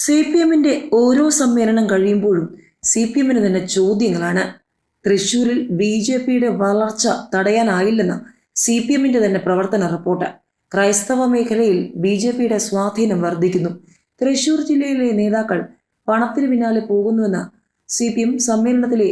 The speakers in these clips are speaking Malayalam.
സി പി എമ്മിന്റെ ഓരോ സമ്മേളനം കഴിയുമ്പോഴും സി പി എമ്മിന് തന്നെ ചോദ്യങ്ങളാണ്. തൃശൂരിൽ ബി ജെ പിയുടെ വളർച്ച തടയാനായില്ലെന്ന സി പി എമ്മിന്റെ തന്നെ പ്രവർത്തന റിപ്പോർട്ട്. ക്രൈസ്തവ മേഖലയിൽ ബി ജെ പിയുടെ സ്വാധീനം വർദ്ധിക്കുന്നു. തൃശൂർ ജില്ലയിലെ നേതാക്കൾ പണത്തിന് പിന്നാലെ പോകുന്നുവെന്ന സി പി എം സമ്മേളനത്തിലെ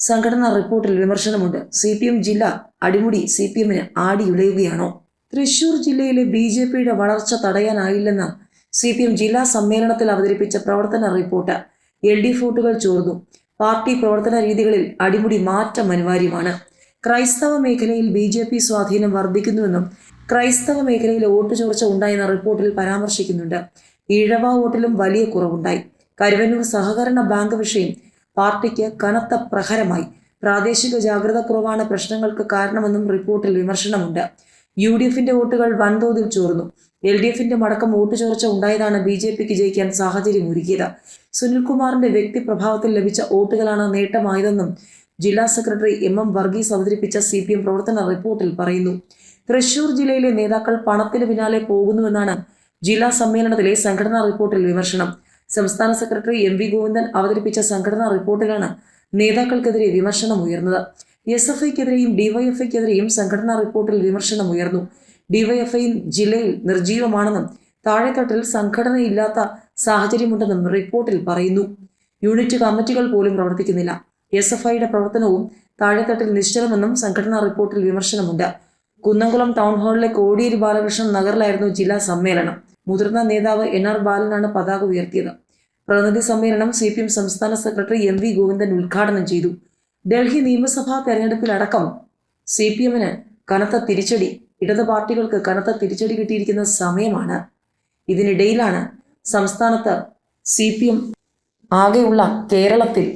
സംഘടനാ റിപ്പോർട്ടിൽ വിമർശനമുണ്ട്. സി പി എം ജില്ല അടിമുടി സി പി എമ്മിന് ആടിയുലയുകയാണോ? തൃശൂർ ജില്ലയിലെ ബി ജെ പിയുടെ വളർച്ച തടയാനായില്ലെന്ന സി പി എം ജില്ലാ സമ്മേളനത്തിൽ അവതരിപ്പിച്ച പ്രവർത്തന റിപ്പോർട്ട്. എൽ ഡി ഫോട്ടുകൾ ചോർന്നു. പാർട്ടി പ്രവർത്തന രീതികളിൽ അടിമുടി മാറ്റം അനിവാര്യമാണ്. ക്രൈസ്തവ മേഖലയിൽ ബി ജെ പി സ്വാധീനം വർദ്ധിക്കുന്നുവെന്നും ക്രൈസ്തവ മേഖലയിൽ വോട്ട് ചോർച്ച ഉണ്ടായെന്ന റിപ്പോർട്ടിൽ പരാമർശിക്കുന്നുണ്ട്. ഈഴവ വോട്ടിലും വലിയ കുറവുണ്ടായി. കരുവന്നൂർ സഹകരണ ബാങ്ക് വിഷയം പാർട്ടിക്ക് കനത്ത പ്രഹരമായി. പ്രാദേശിക ജാഗ്രത കുറവാണ് പ്രശ്നങ്ങൾക്ക് കാരണമെന്നും റിപ്പോർട്ടിൽ വിമർശനമുണ്ട്. യു ഡി എഫിന്റെ വോട്ടുകൾ വൻതോതിൽ ചോർന്നു. എൽ ഡി എഫിന്റെ മടക്കം വോട്ട് ചോർച്ച ഉണ്ടായതാണ് ബി ജെ പിക്ക് ജയിക്കാൻ സാഹചര്യം ഒരുക്കിയത് സുനിൽകുമാറിന്റെ വ്യക്തി പ്രഭാവത്തിൽ ലഭിച്ച വോട്ടുകളാണ് നേട്ടമായതെന്നും ജില്ലാ സെക്രട്ടറി എം എം വർഗീസ് അവതരിപ്പിച്ച സി പി എം പ്രവർത്തന റിപ്പോർട്ടിൽ പറയുന്നു. തൃശൂർ ജില്ലയിലെ നേതാക്കൾ പണത്തിന് പിന്നാലെ പോകുന്നുവെന്നാണ് ജില്ലാ സമ്മേളനത്തിലെ സംഘടനാ റിപ്പോർട്ടിൽ വിമർശനം. സംസ്ഥാന സെക്രട്ടറി എം വി ഗോവിന്ദൻ അവതരിപ്പിച്ച സംഘടനാ റിപ്പോർട്ടിലാണ് നേതാക്കൾക്കെതിരെ വിമർശനം ഉയർന്നത്. എസ് എഫ് ഐക്കെതിരെയും ഡിവൈഎഫ്ഐക്കെതിരെയും സംഘടനാ റിപ്പോർട്ടിൽ വിമർശനം ഉയർന്നു. ഡിവൈഎഫ്ഐ ജില്ലയിൽ നിർജീവമാണെന്നും താഴെത്തട്ടിൽ സംഘടനയില്ലാത്ത സാഹചര്യമുണ്ടെന്നും റിപ്പോർട്ടിൽ പറയുന്നു. യൂണിറ്റ് കമ്മിറ്റികൾ പോലും പ്രവർത്തിക്കുന്നില്ല. എസ് എഫ് ഐയുടെ പ്രവർത്തനവും താഴെത്തട്ടിൽ നിശ്ചലമെന്നും സംഘടനാ റിപ്പോർട്ടിൽ വിമർശനമുണ്ട്. കുന്നംകുളം ടൗൺ ഹാളിലെ കോടിയേരി ബാലകൃഷ്ണൻ നഗറിലായിരുന്നു ജില്ലാ സമ്മേളനം. മുതിർന്ന നേതാവ് എൻ ആർ ബാലനാണ് പതാക ഉയർത്തിയത്. പ്രതിനിധി സമ്മേളനം സി പി എം സംസ്ഥാന സെക്രട്ടറി എം വി ഗോവിന്ദൻ ഉദ്ഘാടനം ചെയ്തു. ഡൽഹി നിയമസഭാ തെരഞ്ഞെടുപ്പിലടക്കം സി പി എമ്മിന് കനത്ത തിരിച്ചടി ഇടത് പാർട്ടികൾക്ക് കനത്ത തിരിച്ചടി കിട്ടിയിരിക്കുന്ന സമയമാണ്. ഇതിനിടയിലാണ് സംസ്ഥാനത്ത് സി പി എം ആകെയുള്ള കേരളത്തിൽ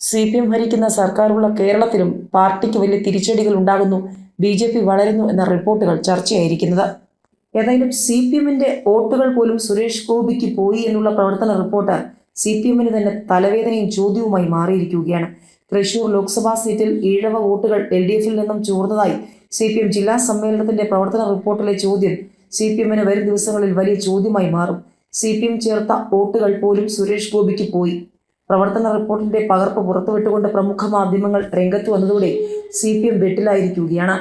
സി പി എം ഭരിക്കുന്ന സർക്കാരുള്ള കേരളത്തിലും പാർട്ടിക്ക് വലിയ തിരിച്ചടികൾ ഉണ്ടാകുന്നു. ബി ജെ പി വളരുന്നു എന്ന റിപ്പോർട്ടുകൾ ചർച്ചയായിരിക്കുന്നത്. ഏതായാലും സി പി എമ്മിന്റെ വോട്ടുകൾ പോലും സുരേഷ് ഗോപിക്ക് പോയി എന്നുള്ള പ്രവർത്തന റിപ്പോർട്ട് സി പി എമ്മിന് തന്നെ തലവേദനയും ചോദ്യവുമായി മാറിയിരിക്കുകയാണ്. തൃശൂർ ലോക്സഭാ സീറ്റിൽ ഈഴവ വോട്ടുകൾ എൽ ഡി എഫിൽ നിന്നും ചോർന്നതായി സി പി എം ജില്ലാ സമ്മേളനത്തിന്റെ പ്രവർത്തന റിപ്പോർട്ടിലെ ചോദ്യം സി പി എമ്മിന് വരും ദിവസങ്ങളിൽ വലിയ ചോദ്യമായി മാറും. സി പി എം ചേർത്ത വോട്ടുകൾ പോലും സുരേഷ് ഗോപിക്ക് പോയി. പ്രവർത്തന റിപ്പോർട്ടിന്റെ പകർപ്പ് പുറത്തുവിട്ടുകൊണ്ട് പ്രമുഖ മാധ്യമങ്ങൾ രംഗത്ത് വന്നതോടെ സി പി എം വെട്ടിലായിരിക്കുകയാണ്.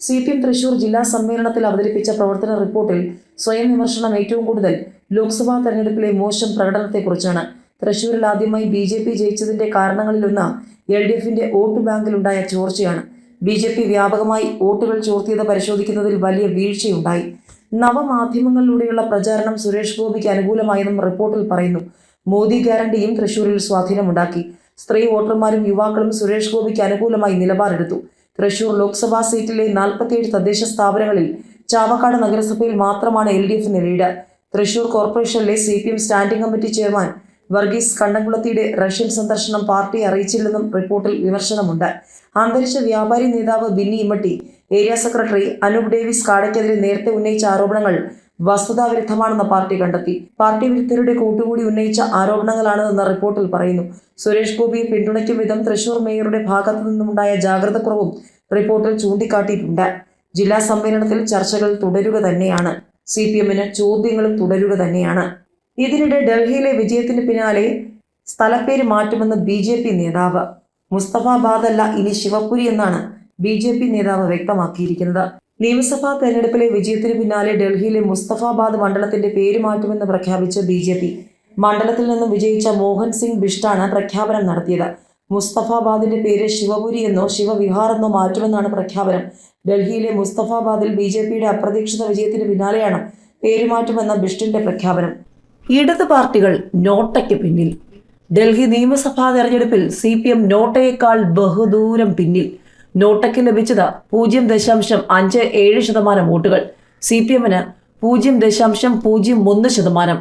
സി പി എം തൃശൂർ ജില്ലാ സമ്മേളനത്തിൽ അവതരിപ്പിച്ച പ്രവർത്തന റിപ്പോർട്ടിൽ സ്വയം വിമർശനം ഏറ്റവും കൂടുതൽ ലോക്സഭാ തെരഞ്ഞെടുപ്പിലെ മോശം പ്രകടനത്തെക്കുറിച്ചാണ്. തൃശൂരിൽ ആദ്യമായി ബി ജെ പി ജയിച്ചതിന്റെ കാരണങ്ങളിലൊന്ന് എൽ ഡി എഫിന്റെ വോട്ട് ബാങ്കിലുണ്ടായ ചോർച്ചയാണ്. ബി ജെ പി വ്യാപകമായി വോട്ടുകൾ ചോർത്തിയത് പരിശോധിക്കുന്നതിൽ വലിയ വീഴ്ചയുണ്ടായി. നവമാധ്യമങ്ങളിലൂടെയുള്ള പ്രചാരണം സുരേഷ് ഗോപിക്ക് അനുകൂലമായെന്നും റിപ്പോർട്ടിൽ പറയുന്നു. മോദി ഗ്യാരണ്ടിയും തൃശൂരിൽ സ്വാധീനമുണ്ടാക്കി. സ്ത്രീ വോട്ടർമാരും യുവാക്കളും സുരേഷ് ഗോപിക്ക് അനുകൂലമായി നിലപാടെടുത്തു. തൃശൂർ ലോക്സഭാ സീറ്റിലെ നാൽപ്പത്തിയേഴ് തദ്ദേശ സ്ഥാപനങ്ങളിൽ ചാവക്കാട് നഗരസഭയിൽ മാത്രമാണ് എൽ ഡി എഫിന് ലീഡ് തൃശൂർ കോർപ്പറേഷനിലെ C P M standing committee chairman Varghese കണ്ടംകുളത്തിയുടെ Russian സന്ദർശനം പാർട്ടി അറിയിച്ചില്ലെന്നും റിപ്പോർട്ടിൽ വിമർശനമുണ്ട്. അന്തരിച്ച വ്യാപാരി നേതാവ് Binny Immatty area secretary Anoop Davis കാടയ്ക്കെതിരെ നേരത്തെ ഉന്നയിച്ച ആരോപണങ്ങൾ വസ്തുതാവിരുദ്ധമാണെന്ന് പാർട്ടി കണ്ടെത്തി. പാർട്ടി വിരുദ്ധരുടെ കൂട്ടുകൂടി ഉന്നയിച്ച ആരോപണങ്ങളാണെന്ന് റിപ്പോർട്ടിൽ പറയുന്നു. സുരേഷ് ഗോപിയെ പിന്തുണയ്ക്കും വിധം തൃശൂർ മേയറുടെ ഭാഗത്തു നിന്നുമുണ്ടായ ജാഗ്രതക്കുറവും റിപ്പോർട്ടിൽ ചൂണ്ടിക്കാട്ടിയിട്ടുണ്ട്. ജില്ലാ സമ്മേളനത്തിൽ ചർച്ചകൾ തുടരുക തന്നെയാണ്. സി പി എമ്മിന് ചോദ്യങ്ങളും തുടരുക തന്നെയാണ്. ഇതിനിടെ ഡൽഹിയിലെ വിജയത്തിന് പിന്നാലെ സ്ഥലപ്പേര് മാറ്റുമെന്ന് ബി ജെ പി നേതാവ് മുസ്തഫാബാദ് അല്ല ഇനി ശിവപുരി എന്നാണ് ബി ജെ പി നേതാവ് വ്യക്തമാക്കിയിരിക്കുന്നത്. നിയമസഭാ തെരഞ്ഞെടുപ്പിലെ വിജയത്തിന് പിന്നാലെ ഡൽഹിയിലെ മുസ്തഫാബാദ് മണ്ഡലത്തിന്റെ പേര് മാറ്റുമെന്ന് പ്രഖ്യാപിച്ച ബി ജെ പി. മണ്ഡലത്തിൽ നിന്നും വിജയിച്ച മോഹൻ സിംഗ് ബിഷ്ടാണ് പ്രഖ്യാപനം നടത്തിയത്. മുസ്തഫാബാദിന്റെ പേര് ശിവപുരി എന്നോ ശിവവിഹാർ എന്നോ മാറ്റുമെന്നാണ് പ്രഖ്യാപനം. ഡൽഹിയിലെ മുസ്തഫാബാദിൽ ബി ജെ പിയുടെ അപ്രതീക്ഷിത വിജയത്തിന് പിന്നാലെയാണ് പേരുമാറ്റുമെന്ന ബിഷ്ടിന്റെ പ്രഖ്യാപനം. ഇടത് പാർട്ടികൾ നോട്ടയ്ക്ക് പിന്നിൽ. ഡൽഹി നിയമസഭാ തെരഞ്ഞെടുപ്പിൽ സി പി എം നോട്ടയേക്കാൾ ബഹുദൂരം പിന്നിൽ. നോട്ടയ്ക്ക് ലഭിച്ചത് പൂജ്യം ദശാംശം അഞ്ച് ഏഴ് ശതമാനം വോട്ടുകൾ. സി പി എമ്മിന് പൂജ്യം ദശാംശം പൂജ്യം ഒന്ന് ശതമാനം.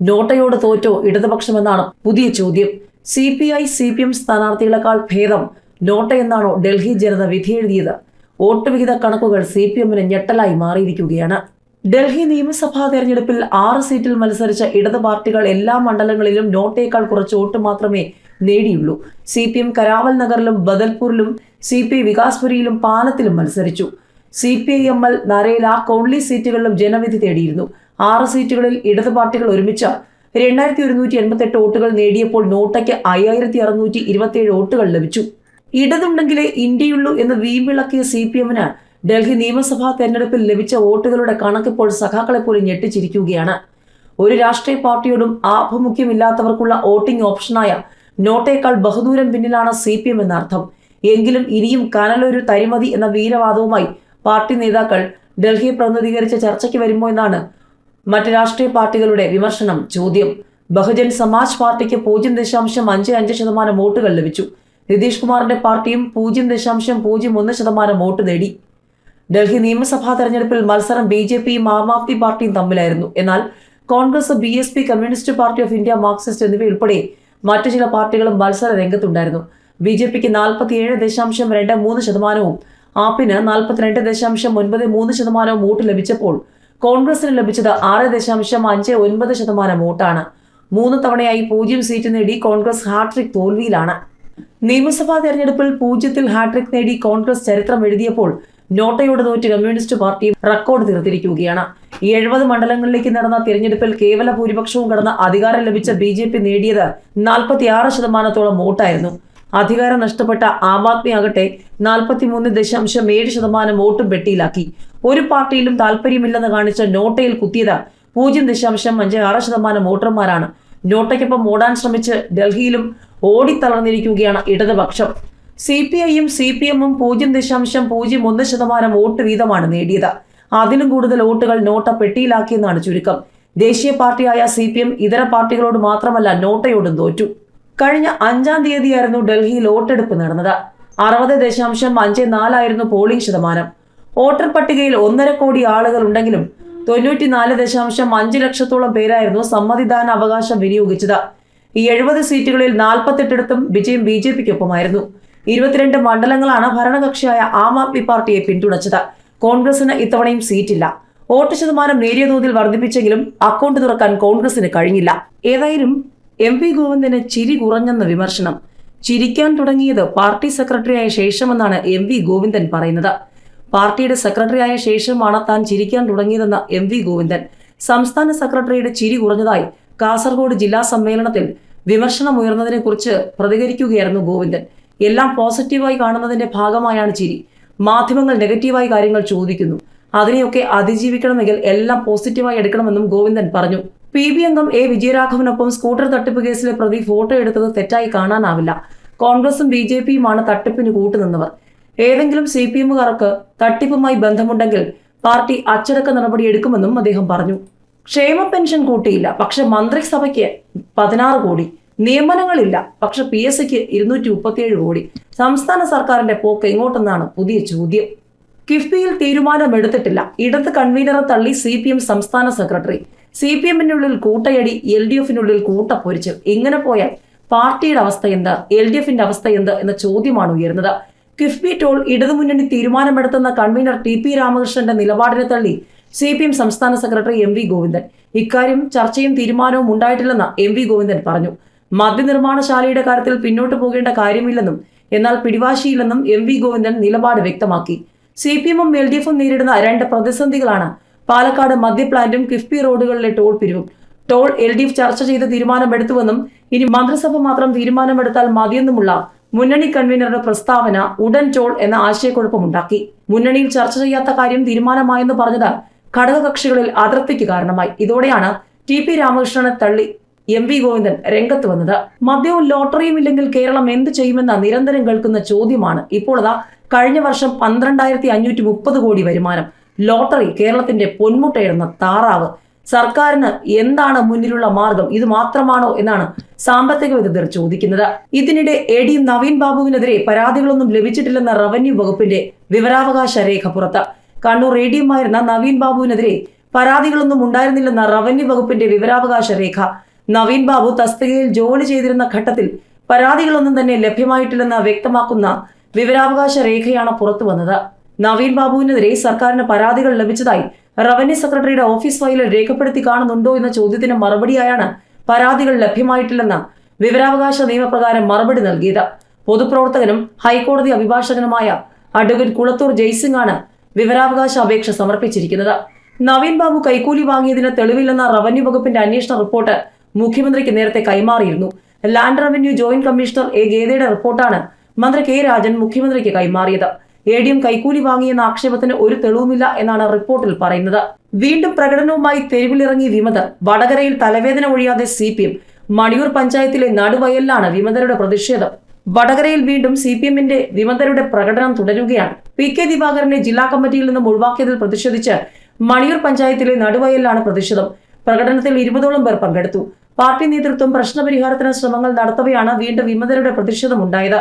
നോട്ടയോട് തോറ്റോ ഇടതുപക്ഷമെന്നാണ് പുതിയ ചോദ്യം. C P I C P M സ്ഥാനാർത്ഥികളെക്കാൾ ഭേദം നോട്ടയെന്നാണോ ഡൽഹി ജനത വിധിയെഴുതിയത്? വോട്ട് വിഹിത കണക്കുകൾ സി പി എമ്മിന് ഞെട്ടലായി മാറിയിരിക്കുകയാണ്. ഡൽഹി നിയമസഭാ തെരഞ്ഞെടുപ്പിൽ ആറ് സീറ്റിൽ മത്സരിച്ച ഇടത് പാർട്ടികൾ എല്ലാ മണ്ഡലങ്ങളിലും നോട്ടേക്കാൾ കുറച്ച് വോട്ട് മാത്രമേ നേടിയുള്ളൂ. സി പി എം കരാവൽ നഗറിലും ബദൽപൂരിലും സി പി ഐ വികാസ്പുരിയിലും പാലത്തിലും മത്സരിച്ചു. C P I M L Narela Kondli സീറ്റുകളിലും ജനവിധി തേടിയിരുന്നു. ആറ് സീറ്റുകളിൽ ഇടത് പാർട്ടികൾ ഒരുമിച്ച് രണ്ടായിരത്തി ഒരുന്നൂറ്റി എൺപത്തെട്ട് വോട്ടുകൾ നേടിയപ്പോൾ നോട്ടയ്ക്ക് അയ്യായിരത്തി അറുന്നൂറ്റി ഇരുപത്തിയേഴ് വോട്ടുകൾ ലഭിച്ചു. ഇടതുണ്ടെങ്കിലേ ഇന്ത്യയുള്ളൂ എന്ന് വീമ്പിളക്കിയ സി പി എമ്മിന് ഡൽഹി നിയമസഭാ തെരഞ്ഞെടുപ്പിൽ ലഭിച്ച വോട്ടുകളുടെ കണക്കിപ്പോൾ സഖാക്കളെ പോലും ഞെട്ടിച്ചിരിക്കുകയാണ്. ഒരു രാഷ്ട്രീയ പാർട്ടിയോടും ആഭിമുഖ്യമില്ലാത്തവർക്കുള്ള വോട്ടിംഗ് ഓപ്ഷനായ നോട്ടേക്കാൾ ബഹുദൂരം പിന്നിലാണ് സി പി എം എന്നർത്ഥം. എങ്കിലും ഇനിയും കനലൊരു തരിമതി എന്ന വീരവാദവുമായി പാർട്ടി നേതാക്കൾ ഡൽഹിയെ പ്രതിനിധീകരിച്ച ചർച്ചയ്ക്ക് വരുമോ എന്നാണ് മറ്റ് രാഷ്ട്രീയ പാർട്ടികളുടെ വിമർശനം ചോദ്യം. ബഹുജൻ സമാജ് പാർട്ടിക്ക് പൂജ്യം ദശാംശം അഞ്ച് അഞ്ച് ശതമാനം വോട്ടുകൾ ലഭിച്ചു. നിതീഷ് കുമാറിന്റെ പാർട്ടിയും പൂജ്യം ദശാംശം പൂജ്യം ഒന്ന് ശതമാനം വോട്ട് നേടി. ഡൽഹി നിയമസഭാ തെരഞ്ഞെടുപ്പിൽ മത്സരം ബി ജെ പിയും ആം ആദ്മി പാർട്ടിയും തമ്മിലായിരുന്നു. എന്നാൽ Congress B S P communist party of India Marxist എന്നിവയുൾപ്പെടെ മറ്റു ചില പാർട്ടികളും മത്സര രംഗത്തുണ്ടായിരുന്നു. ബി ജെ പിക്ക് നാൽപ്പത്തിയേഴ് ദശാംശം രണ്ട് മൂന്ന് ശതമാനവും ആപ്പിന് നാൽപ്പത്തിരണ്ട് ദശാംശം ഒൻപത് മൂന്ന് ശതമാനവും വോട്ട് ലഭിച്ചപ്പോൾ കോൺഗ്രസിന് ലഭിച്ചത് ആറ് ദശാംശം അഞ്ച് ഒൻപത് ശതമാനം വോട്ടാണ്. മൂന്ന് തവണയായി പൂജ്യം സീറ്റ് നേടി കോൺഗ്രസ് ഹാട്രിക് തോൽവിയിലാണ്. നിയമസഭാ തെരഞ്ഞെടുപ്പിൽ പൂജ്യത്തിൽ ഹാട്രിക് നേടി കോൺഗ്രസ് ചരിത്രം എഴുതിയപ്പോൾ നോട്ടയോട് തോറ്റ് കമ്മ്യൂണിസ്റ്റ് പാർട്ടി റെക്കോർഡ് തീർത്തിരിക്കുകയാണ്. ഈ എഴുപത് മണ്ഡലങ്ങളിലേക്ക് നടന്ന തിരഞ്ഞെടുപ്പിൽ കേവല ഭൂരിപക്ഷവും കടന്ന അധികാരം ലഭിച്ച ബി ജെ പി നേടിയത് നാൽപ്പത്തിയാറ് ശതമാനത്തോളം വോട്ടായിരുന്നു. അധികാരം നഷ്ടപ്പെട്ട ആം ആദ്മി ആകട്ടെ നാൽപ്പത്തിമൂന്ന് ദശാംശം ഏഴ് ശതമാനം വോട്ടും വെട്ടിയിലാക്കി. ഒരു പാർട്ടിയിലും താല്പര്യമില്ലെന്ന് കാണിച്ച നോട്ടയിൽ കുത്തിയത് പൂജ്യം ദശാംശം അഞ്ച് ആറ് ശതമാനം വോട്ടർമാരാണ്. നോട്ടയ്ക്കൊപ്പം ഓടാൻ ശ്രമിച്ച് ഡൽഹിയിലും ഓടിത്തളർന്നിരിക്കുകയാണ് ഇടതുപക്ഷം. സി പി ഐയും സി പി എമ്മും പൂജ്യം ദശാംശം പൂജ്യം ഒന്ന് ശതമാനം വോട്ട് വീതമാണ് നേടിയത്. അതിലും കൂടുതൽ വോട്ടുകൾ നോട്ട പെട്ടിയിലാക്കിയെന്നാണ് ചുരുക്കം. ദേശീയ പാർട്ടിയായ സി പി എം ഇതര പാർട്ടികളോട് മാത്രമല്ല നോട്ടയോടും തോറ്റു. കഴിഞ്ഞ അഞ്ചാം തീയതിയായിരുന്നു ഡൽഹിയിൽ വോട്ടെടുപ്പ് നടന്നത്. അറുപത് ദശാംശം അഞ്ച് നാലായിരുന്നു പോളിംഗ് ശതമാനം. വോട്ടർ പട്ടികയിൽ ഒന്നര കോടി ആളുകൾ ഉണ്ടെങ്കിലും തൊണ്ണൂറ്റിനാല് ദശാംശം അഞ്ച് ലക്ഷത്തോളം പേരായിരുന്നു സമ്മതിദാന അവകാശം വിനിയോഗിച്ചത്. ഈ എഴുപത് സീറ്റുകളിൽ നാൽപ്പത്തെട്ടിടത്തും വിജയം ബി ജെ പിക്കൊപ്പമായിരുന്നു. ഇരുപത്തിരണ്ട് മണ്ഡലങ്ങളാണ് ഭരണകക്ഷിയായ ആം ആദ്മി പാർട്ടിയെ പിന്തുണച്ചത്. കോൺഗ്രസിന് ഇത്തവണയും സീറ്റില്ല. വോട്ട് ശതമാനം നേരിയ തോതിൽ വർദ്ധിപ്പിച്ചെങ്കിലും അക്കൗണ്ട് തുറക്കാൻ കോൺഗ്രസിന് കഴിഞ്ഞില്ല. ഏതായാലും എം പി ഗോവിന്ദന് ചിരി കുറഞ്ഞെന്ന വിമർശനം. ചിരിക്കാൻ തുടങ്ങിയത് പാർട്ടി സെക്രട്ടറിയായ ശേഷമെന്നാണ് എം വി ഗോവിന്ദൻ പറയുന്നത്. പാർട്ടിയുടെ സെക്രട്ടറിയായ ശേഷമാണ് താൻ ചിരിക്കാൻ തുടങ്ങിയതെന്ന എം വി ഗോവിന്ദൻ. സംസ്ഥാന സെക്രട്ടറിയുടെ ചിരി കുറഞ്ഞതായി കാസർഗോഡ് ജില്ലാ സമ്മേളനത്തിൽ വിമർശനം ഉയർന്നതിനെക്കുറിച്ച് പ്രതികരിക്കുകയായിരുന്നു ഗോവിന്ദൻ. എല്ലാം പോസിറ്റീവായി കാണുന്നതിന്റെ ഭാഗമായാണ് ചിരി. മാധ്യമങ്ങൾ നെഗറ്റീവായി കാര്യങ്ങൾ ചോദിക്കുന്നു. അതിനെയൊക്കെ അതിജീവിക്കണമെങ്കിൽ എല്ലാം പോസിറ്റീവായി എടുക്കണമെന്നും ഗോവിന്ദൻ പറഞ്ഞു. പി ബി അംഗം എ വിജയരാഘവനൊപ്പം സ്കൂട്ടർ തട്ടിപ്പ് കേസിലെ പ്രതി ഫോട്ടോ എടുത്തത് തെറ്റായി കാണാനാവില്ല. കോൺഗ്രസും ബി ജെ പിയുമാണ് തട്ടിപ്പിന് കൂട്ടുനിന്നവർ. ഏതെങ്കിലും സി പി എമ്മുകാർക്ക് തട്ടിപ്പുമായി ബന്ധമുണ്ടെങ്കിൽ പാർട്ടി അച്ചടക്ക നടപടി എടുക്കുമെന്നും അദ്ദേഹം പറഞ്ഞു. ക്ഷേമ പെൻഷൻ കൂട്ടിയില്ല. പക്ഷെ മന്ത്രിസഭയ്ക്ക് പതിനാറ് കോടി. നിയമനങ്ങളില്ല. പക്ഷെ പി എസ് സിക്ക് ഇരുന്നൂറ്റി മുപ്പത്തിയേഴ് കോടി. സംസ്ഥാന സർക്കാരിന്റെ പോക്ക് എങ്ങോട്ടെന്നാണ് പുതിയ ചോദ്യം. കിഫ്ബിയിൽ തീരുമാനമെടുത്തിട്ടില്ല. ഇടത് കൺവീനറെ തള്ളി സി പി എം സംസ്ഥാന സെക്രട്ടറി. സി പി എമ്മിനുള്ളിൽ കൂട്ടയടി എൽ ഡി എഫിനുള്ളിൽ കൂട്ടപ്പൊരിച്ച് ഇങ്ങനെ പോയാൽ പാർട്ടിയുടെ അവസ്ഥ എന്ത്? എൽ ഡി എഫിന്റെ അവസ്ഥ എന്ത് എന്ന ചോദ്യമാണ് ഉയർന്നത് കിഫ്ബി ടോൾ ഇടതുമുന്നണി തീരുമാനമെടുത്തെന്ന കൺവീനർ ടി പി രാമകൃഷ്ണന്റെ നിലപാടിനെ തള്ളി സി പി എം സംസ്ഥാന സെക്രട്ടറി എം വി ഗോവിന്ദൻ. ഇക്കാര്യം ചർച്ചയും തീരുമാനവും ഉണ്ടായിട്ടില്ലെന്ന് എം വി ഗോവിന്ദൻ പറഞ്ഞു. മദ്യനിർമ്മാണശാലയുടെ കാര്യത്തിൽ പിന്നോട്ട് പോകേണ്ട കാര്യമില്ലെന്നും എന്നാൽ പിടിവാശിയില്ലെന്നും എം വി ഗോവിന്ദൻ നിലപാട് വ്യക്തമാക്കി. സി പി എമ്മും എൽ ഡി എഫും നേരിടുന്ന രണ്ട് പ്രതിസന്ധികളാണ് പാലക്കാട് മദ്യപ്ലാന്റും കിഫ്ബി റോഡുകളിലെ ടോൾ പിരിവും. ടോൾ എൽ ഡി എഫ് ചർച്ച ചെയ്ത് തീരുമാനമെടുത്തുവെന്നും ഇനി മന്ത്രിസഭ മാത്രം തീരുമാനമെടുത്താൽ മതിയെന്നുമുള്ള മുന്നണി കൺവീനറുടെ പ്രസ്താവന ഉടൻ ടോൾ എന്ന ആശയക്കുഴപ്പമുണ്ടാക്കി. മുന്നണിയിൽ ചർച്ച ചെയ്യാത്ത കാര്യം തീരുമാനമായെന്ന് പറഞ്ഞത് ഘടകകക്ഷികളിൽ അതൃപ്തിക്ക് കാരണമായി. ഇതോടെയാണ് ടി പി രാമകൃഷ്ണനെ തള്ളി എം വി ഗോവിന്ദൻ രംഗത്ത് വന്നത്. മദ്യവും ലോട്ടറിയും ഇല്ലെങ്കിൽ കേരളം എന്ത് ചെയ്യുമെന്ന നിരന്തരം കേൾക്കുന്ന ചോദ്യമാണ്. ഇപ്പോൾ അതാ കഴിഞ്ഞ വർഷം പന്ത്രണ്ടായിരത്തി അഞ്ഞൂറ്റി മുപ്പത് കോടി വരുമാനം. ലോട്ടറി കേരളത്തിന്റെ പൊന്മുട്ടയിടുന്ന താറാവ്. സർക്കാരിന് എന്താണ് മുന്നിലുള്ള മാർഗം? ഇത് മാത്രമാണോ എന്നാണ് സാമ്പത്തിക വിദഗ്ധർ ചോദിക്കുന്നത്. ഇതിനിടെ എ ഡി നവീൻ ബാബുവിനെതിരെ പരാതികളൊന്നും ലഭിച്ചിട്ടില്ലെന്ന റവന്യൂ വകുപ്പിന്റെ വിവരാവകാശ രേഖ പുറത്ത്. കണ്ണൂർ എ ഡിയുമായിരുന്ന നവീൻ ബാബുവിനെതിരെ പരാതികളൊന്നും ഉണ്ടായിരുന്നില്ലെന്ന റവന്യൂ വകുപ്പിന്റെ വിവരാവകാശ രേഖ നവീൻ ബാബു തസ്തികയിൽ ജോലി ചെയ്തിരുന്ന ഘട്ടത്തിൽ പരാതികളൊന്നും തന്നെ ലഭ്യമായിട്ടില്ലെന്ന് വ്യക്തമാക്കുന്ന വിവരാവകാശ രേഖയാണ് പുറത്തു വന്നത്. നവീൻ ബാബുവിനെതിരെ സർക്കാരിന് പരാതികൾ ലഭിച്ചതായി റവന്യൂ സെക്രട്ടറിയുടെ ഓഫീസ് ഫയലിൽ രേഖപ്പെടുത്തി കാണുന്നുണ്ടോ എന്ന ചോദ്യത്തിന് മറുപടിയായാണ് പരാതികൾ ലഭ്യമായിട്ടില്ലെന്ന് വിവരാവകാശ നിയമപ്രകാരം മറുപടി നൽകിയത്. പൊതുപ്രവർത്തകനും ഹൈക്കോടതി അഭിഭാഷകനുമായ അഡ്വക്കേറ്റ് കുളത്തൂർ ജയ്സിംഗ് ആണ് വിവരാവകാശ അപേക്ഷ സമർപ്പിച്ചിരിക്കുന്നത്. നവീൻ ബാബു കൈക്കൂലി വാങ്ങിയതിന് തെളിവില്ലെന്ന റവന്യൂ വകുപ്പിന്റെ അന്വേഷണ റിപ്പോർട്ട് മുഖ്യമന്ത്രിക്ക് നേരത്തെ കൈമാറിയിരുന്നു. Land revenue joint commissioner A. ഗേദയുടെ റിപ്പോർട്ടാണ് മന്ത്രി കെ. രാജൻ മുഖ്യമന്ത്രിക്ക് കൈമാറിയത്. എ ഡി എം കൈക്കൂലി വാങ്ങിയെന്ന ആക്ഷേപത്തിന് ഒരു തെളിവുമില്ല എന്നാണ് റിപ്പോർട്ടിൽ പറയുന്നത്. വീണ്ടും പ്രകടനവുമായി തെരുവിലിറങ്ങി വിമത വടകരയിൽ തലവേദന ഒഴിയാതെ സി പി എം മണിയൂർ പഞ്ചായത്തിലെ നടുവയലിലാണ് വിമതരുടെ പ്രതിഷേധം. വടകരയിൽ വീണ്ടും സി പി എമ്മിന്റെ വിമതരുടെ പ്രകടനം തുടരുകയാണ്. പി. കെ. ദിവാകരനെ ജില്ലാ കമ്മിറ്റിയിൽ നിന്നും ഒഴിവാക്കിയതിൽ പ്രതിഷേധിച്ച് മണിയൂർ പഞ്ചായത്തിലെ നടുവയലിലാണ് പ്രതിഷേധം. പ്രകടനത്തിൽ ഇരുപതോളം പേർ പങ്കെടുത്തു. പാർട്ടി നേതൃത്വം പ്രശ്നപരിഹാരത്തിന് ശ്രമങ്ങൾ നടത്തവെയാണ് വീണ്ടും വിമതരുടെ പ്രതിഷേധമുണ്ടായത്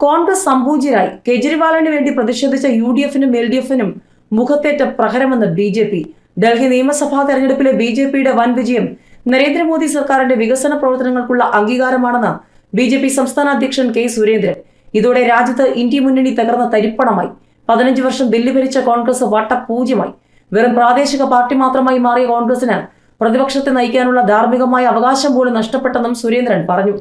കോൺഗ്രസ് സംപൂജ്യരായി. കെജ്രിവാളിന് വേണ്ടി പ്രതിഷേധിച്ച യു ഡി എഫിനും എൽ ഡി എഫിനും മുഖത്തേറ്റ പ്രഹരമെന്ന് ബി ജെ പി. ഡൽഹി നിയമസഭാ തെരഞ്ഞെടുപ്പിലെ ബി ജെ പിയുടെ വൻ വിജയം നരേന്ദ്രമോദി സർക്കാരിന്റെ വികസന പ്രവർത്തനങ്ങൾക്കുള്ള അംഗീകാരമാണെന്ന് ബി ജെ പി സംസ്ഥാന അധ്യക്ഷൻ കെ സുരേന്ദ്രൻ. ഇതോടെ രാജ്യത്ത് ഇന്ത്യ മുന്നണി തകർന്ന തരിപ്പണമായി. പതിനഞ്ച് വർഷം ദില്ലി ഭരിച്ച കോൺഗ്രസ് വട്ടപൂജ്യമായി. വെറും പ്രാദേശിക പാർട്ടി മാത്രമായി മാറിയ കോൺഗ്രസിന് പ്രതിപക്ഷത്തെ നയിക്കാനുള്ള ധാർമ്മികമായ അവകാശം പോലും നഷ്ടപ്പെട്ടെന്നും സുരേന്ദ്രൻ പറഞ്ഞു